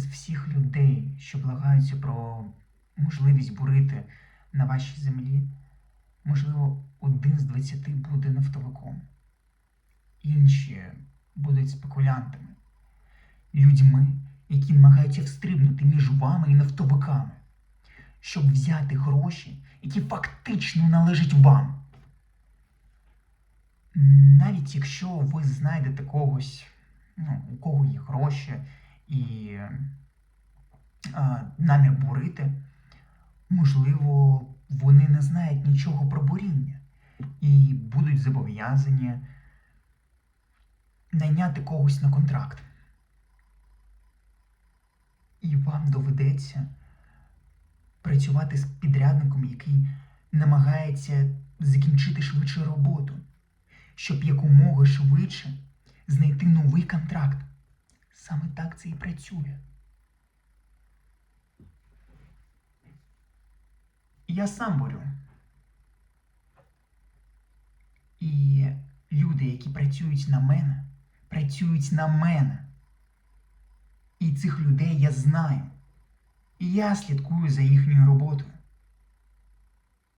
з всіх людей, що благаються про можливість бурити на вашій землі, можливо, один з двадцяти буде нафтовиком, інші будуть спекулянтами, людьми, які намагаються встрибнути між вами і нафтовиками, щоб взяти гроші, які фактично належать вам. Навіть якщо ви знайдете когось, ну, у кого є гроші і намір бурити, можливо, вони не знають нічого про буріння і будуть зобов'язані найняти когось на контракт. І вам доведеться працювати з підрядником, який намагається закінчити швидше роботу, щоб якомога швидше знайти новий контракт. Саме так це і працює. Я сам борю. І люди, які працюють на мене, працюють на мене. І цих людей я знаю. І я слідкую за їхньою роботою.